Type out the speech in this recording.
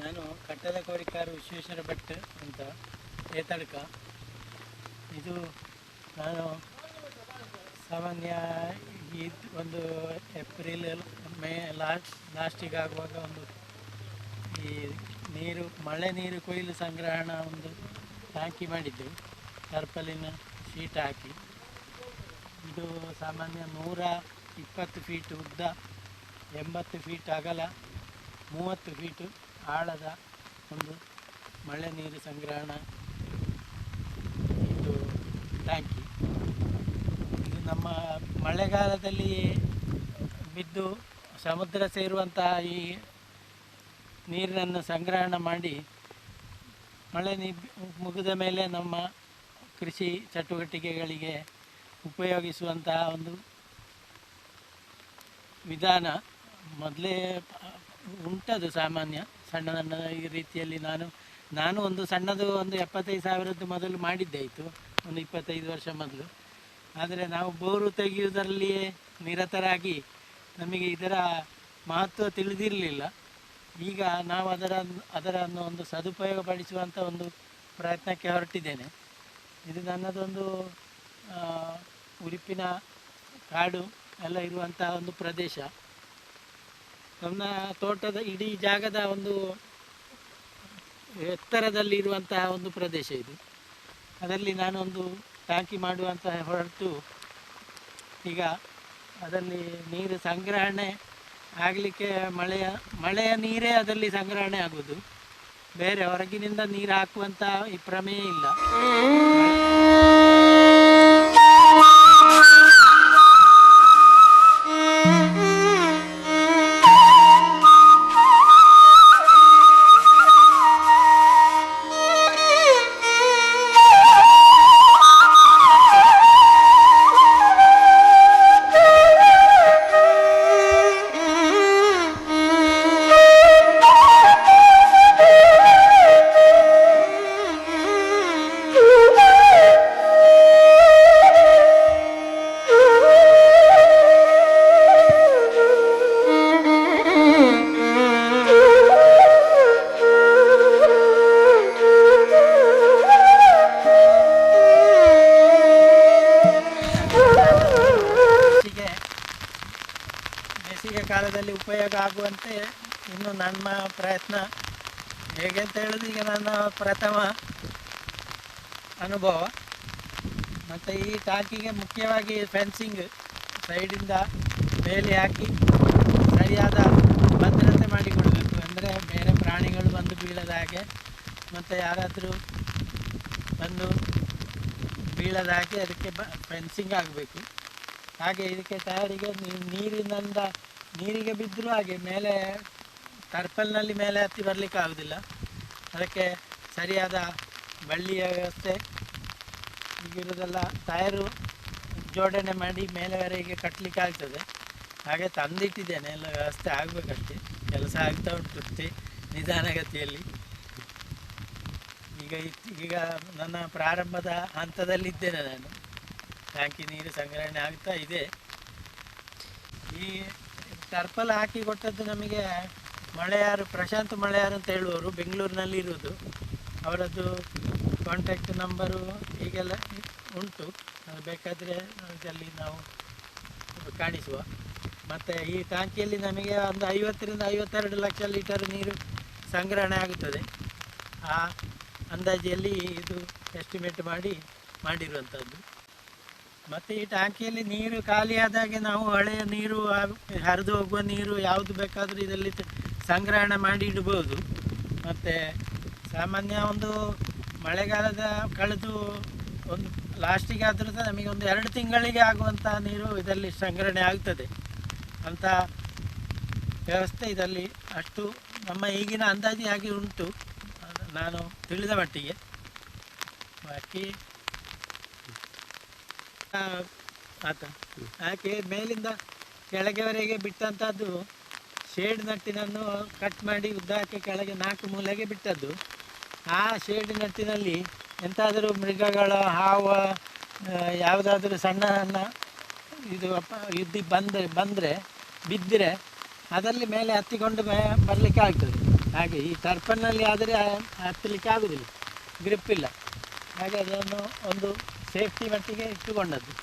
ನಾನು ಕಟ್ಟದ ಕೋರಿಕಾರು ವಿಶ್ವೇಶ್ವರ ಭಟ್ ಅಂತ ಏತಡ್ಕ ಇದು ನಾನು ಸಾಮಾನ್ಯ ಇದು ಒಂದು ಏಪ್ರಿಲ್, ಮೇ ಲಾಸ್ಟ್, ಲಾಸ್ಟಿಗೆ ಆಗುವಾಗ ಒಂದು ಈ ನೀರು, ಮಳೆ ನೀರು ಕೊಯ್ಲು ಸಂಗ್ರಹಣ ಒಂದು ಟ್ಯಾಂಕಿ ಮಾಡಿದ್ದು. ಟರ್ಪಲಿನ ಶೀಟ್ ಹಾಕಿ. ಇದು ಸಾಮಾನ್ಯ ನೂರ ಇಪ್ಪತ್ತು ಫೀಟ್ ಉದ್ದ, ಎಂಬತ್ತು ಫೀಟ್ ಅಗಲ, ಮೂವತ್ತು ಫೀಟು ಆಳದ ಒಂದು ಮಳೆ ನೀರು ಸಂಗ್ರಹಣ ಇದು ಟ್ಯಾಂಕಿ. ಇದು ನಮ್ಮ ಮಳೆಗಾಲದಲ್ಲಿ ಬಿದ್ದು ಸಮುದ್ರ ಸೇರುವಂತಹ ಈ ನೀರನ್ನು ಸಂಗ್ರಹಣ ಮಾಡಿ ಮಳೆ ನೀ ಮುಗಿದ ಮೇಲೆ ನಮ್ಮ ಕೃಷಿ ಚಟುವಟಿಕೆಗಳಿಗೆ ಉಪಯೋಗಿಸುವಂತಹ ಒಂದು ವಿಧಾನ. ಮೊದಲೇ ಉಂಟದು ಸಾಮಾನ್ಯ ಸಣ್ಣ ಸಣ್ಣ ರೀತಿಯಲ್ಲಿ ನಾನು ನಾನು ಒಂದು ಸಣ್ಣದು ಒಂದು ಎಪ್ಪತ್ತೈದು ಸಾವಿರದ್ದು ಮೊದಲು ಮಾಡಿದ್ದೆ ಆಯಿತು ಒಂದು ಇಪ್ಪತ್ತೈದು ವರ್ಷ ಮೊದಲು. ಆದರೆ ನಾವು ಬೋರು ತೆಗೆಯುವುದರಲ್ಲಿಯೇ ನಿರತರಾಗಿ ನಮಗೆ ಇದರ ಮಹತ್ವ ತಿಳಿದಿರಲಿಲ್ಲ. ಈಗ ನಾವು ಅದರ, ಅದರನ್ನು ಒಂದು ಸದುಪಯೋಗ ಪಡಿಸುವಂಥ ಒಂದು ಪ್ರಯತ್ನಕ್ಕೆ ಹೊರಟಿದ್ದೇನೆ. ಇದು ನನ್ನದೊಂದು ಉಡುಪಿನ ಕಾಡು ಎಲ್ಲ ಇರುವಂತಹ ಒಂದು ಪ್ರದೇಶ. ನನ್ನ ತೋಟದ ಇಡೀ ಜಾಗದ ಒಂದು ಎತ್ತರದಲ್ಲಿ ಇರುವಂತಹ ಒಂದು ಪ್ರದೇಶ ಇದು. ಅದರಲ್ಲಿ ನಾನೊಂದು ಟ್ಯಾಂಕಿ ಮಾಡುವಂತಹ ಹೊರತು ಈಗ ಅದರಲ್ಲಿ ನೀರು ಸಂಗ್ರಹಣೆ ಆಗಲಿಕ್ಕೆ ಮಳೆಯ ಮಳೆಯ ನೀರೇ ಅದರಲ್ಲಿ ಸಂಗ್ರಹಣೆ ಆಗೋದು ಬೇರೆ ಹೊರಗಿನಿಂದ ನೀರು ಹಾಕುವಂಥ ಈ ಪ್ರಮೇಯ ಇಲ್ಲ. ಕಾಲದಲ್ಲಿ ಉಪಯೋಗ ಆಗುವಂತೆ ಇನ್ನು ನಮ್ಮ ಪ್ರಯತ್ನ. ಹೇಗೆ ಅಂತ ಹೇಳೋದು ಈಗ ನನ್ನ ಪ್ರಥಮ ಅನುಭವ. ಮತ್ತು ಈ ಟಾಕಿಗೆ ಮುಖ್ಯವಾಗಿ ಫೆನ್ಸಿಂಗ್ ಸೈಡಿಂದ ಮೇಲೆ ಹಾಕಿ ಸರಿಯಾದ ಭದ್ರತೆ ಮಾಡಿಕೊಡಬೇಕು. ಅಂದರೆ ಬೇರೆ ಪ್ರಾಣಿಗಳು ಬಂದು ಬೀಳದ ಹಾಗೆ, ಮತ್ತು ಯಾರಾದರೂ ಬಂದು ಬೀಳದ ಹಾಗೆ ಅದಕ್ಕೆ ಬ, ಫೆನ್ಸಿಂಗ್ ಆಗಬೇಕು. ಹಾಗೆ ಇದಕ್ಕೆ ಟಯರಿಗೆ ನೀರಿನಿಂದ ನೀರಿಗೆ ಬಿದ್ದರೂ ಹಾಗೆ, ಮೇಲೆ ಟರ್ಪಲ್ನಲ್ಲಿ ಮೇಲೆ ಹತ್ತಿ ಬರಲಿಕ್ಕೆ ಆಗೋದಿಲ್ಲ. ಅದಕ್ಕೆ ಸರಿಯಾದ ಬಳ್ಳಿಯ ವ್ಯವಸ್ಥೆ ಈಗಿರೋದೆಲ್ಲ ಟಯರು ಜೋಡಣೆ ಮಾಡಿ ಮೇಲೆವರೆಗೆ ಕಟ್ಟಲಿಕ್ಕೆ ಆಗ್ತದೆ. ಹಾಗೆ ತಂದಿಟ್ಟಿದ್ದೇನೆ, ಎಲ್ಲ ವ್ಯವಸ್ಥೆ ಆಗಬೇಕಷ್ಟೇ. ಕೆಲಸ ಆಗ್ತಾ ಉಂಟು ನಿಧಾನಗತಿಯಲ್ಲಿ. ಈಗ ಈಗ ನನ್ನ ಪ್ರಾರಂಭದ ಹಂತದಲ್ಲಿದ್ದೇನೆ ನಾನು. ಟ್ಯಾಂಕಿ ನೀರು ಸಂಗ್ರಹಣೆ ಆಗ್ತಾ ಇದೆ. ಈ ಟರ್ಪಲ್ ಹಾಕಿ ಕೊಟ್ಟದ್ದು ನಮಗೆ ಮಳೆಯಾರು, ಪ್ರಶಾಂತ್ ಮಳೆಯಾರು ಅಂತ ಹೇಳುವವರು ಬೆಂಗಳೂರಿನಲ್ಲಿ ಇರುವುದು. ಅವರದ್ದು ಕಾಂಟ್ಯಾಕ್ಟ್ ನಂಬರು ಈಗೆಲ್ಲ ಉಂಟು. ಬೇಕಾದರೆ ಇದರಲ್ಲಿ ನಾವು ಕಾಣಿಸುವ. ಮತ್ತು ಈ ಟ್ಯಾಂಕಿಯಲ್ಲಿ ನಮಗೆ ಒಂದು ಐವತ್ತರಿಂದ ಐವತ್ತೆರಡು ಲಕ್ಷ ಲೀಟರ್ ನೀರು ಸಂಗ್ರಹಣೆ ಆಗುತ್ತದೆ. ಆ ಅಂದಾಜಿಯಲ್ಲಿ ಇದು ಎಸ್ಟಿಮೇಟ್ ಮಾಡಿ ಮಾಡಿರುವಂಥದ್ದು ಮತ್ತು ಈ ಟ್ಯಾಂಕಿಯಲ್ಲಿ ನೀರು ಖಾಲಿಯಾದಾಗೆ ನಾವು ಹಳೆಯ ನೀರು ಹರಿದು ಹೋಗುವ ನೀರು ಯಾವುದು ಬೇಕಾದರೂ ಇದರಲ್ಲಿ ಸಂಗ್ರಹಣೆ ಮಾಡಿ ಇಡ್ಬೋದು. ಮತ್ತು ಸಾಮಾನ್ಯ ಒಂದು ಮಳೆಗಾಲದ ಕಳೆದು ಒಂದು ಲಾಸ್ಟಿಗೆ ಆದರೂ ಸಹ ನಮಗೆ ಒಂದು ಎರಡು ತಿಂಗಳಿಗೆ ಆಗುವಂಥ ನೀರು ಇದರಲ್ಲಿ ಸಂಗ್ರಹಣೆ ಆಗ್ತದೆ. ಅಂಥ ವ್ಯವಸ್ಥೆ ಇದರಲ್ಲಿ ಅಷ್ಟು ನಮ್ಮ ಈಗಿನ ಅಂದಾಜಿಯಾಗಿ ಉಂಟು. ನಾನು ತಿಳಿದ ಮಟ್ಟಿಗೆ. ಬಾಕಿ ಆತ. ಹಾಗೆ ಮೇಲಿಂದ ಕೆಳಗೆವರೆಗೆ ಬಿಟ್ಟಂತಹದ್ದು ಶೇಡ್ ನಟ್ಟಿನನ್ನು ಕಟ್ ಮಾಡಿ ಉದ್ದಕ್ಕೆ ಕೆಳಗೆ ನಾಲ್ಕು ಮೂಲೆಗೆ ಬಿಟ್ಟದ್ದು. ಆ ಶೇಡ್ ನಟ್ಟಿನಲ್ಲಿ ಎಂತಾದರೂ ಮೃಗಗಳ ಹಾವ ಯಾವುದಾದ್ರೂ ಸಣ್ಣ ಸಣ್ಣ ಇದು ಇದ್ದು ಬಂದರೆ ಬಂದರೆ, ಬಿದ್ದರೆ ಅದರಲ್ಲಿ ಮೇಲೆ ಹತ್ತಿಕೊಂಡು ಬರಲಿಕ್ಕೆ ಆಗ್ತದೆ. ಹಾಗೆ ಈ ಟರ್ಪನ್ನಲ್ಲಿ ಆದರೆ ಹತ್ತಲಿಕ್ಕೆ ಆಗುವುದಿಲ್ಲ ಗ್ರಿಪ್ ಇಲ್ಲ. ಹಾಗೆ ಅದನ್ನು ಒಂದು ಸೇಫ್ಟಿ ಮಟ್ಟಿಗೆ ಇಟ್ಟುಕೊಂಡದ್ದು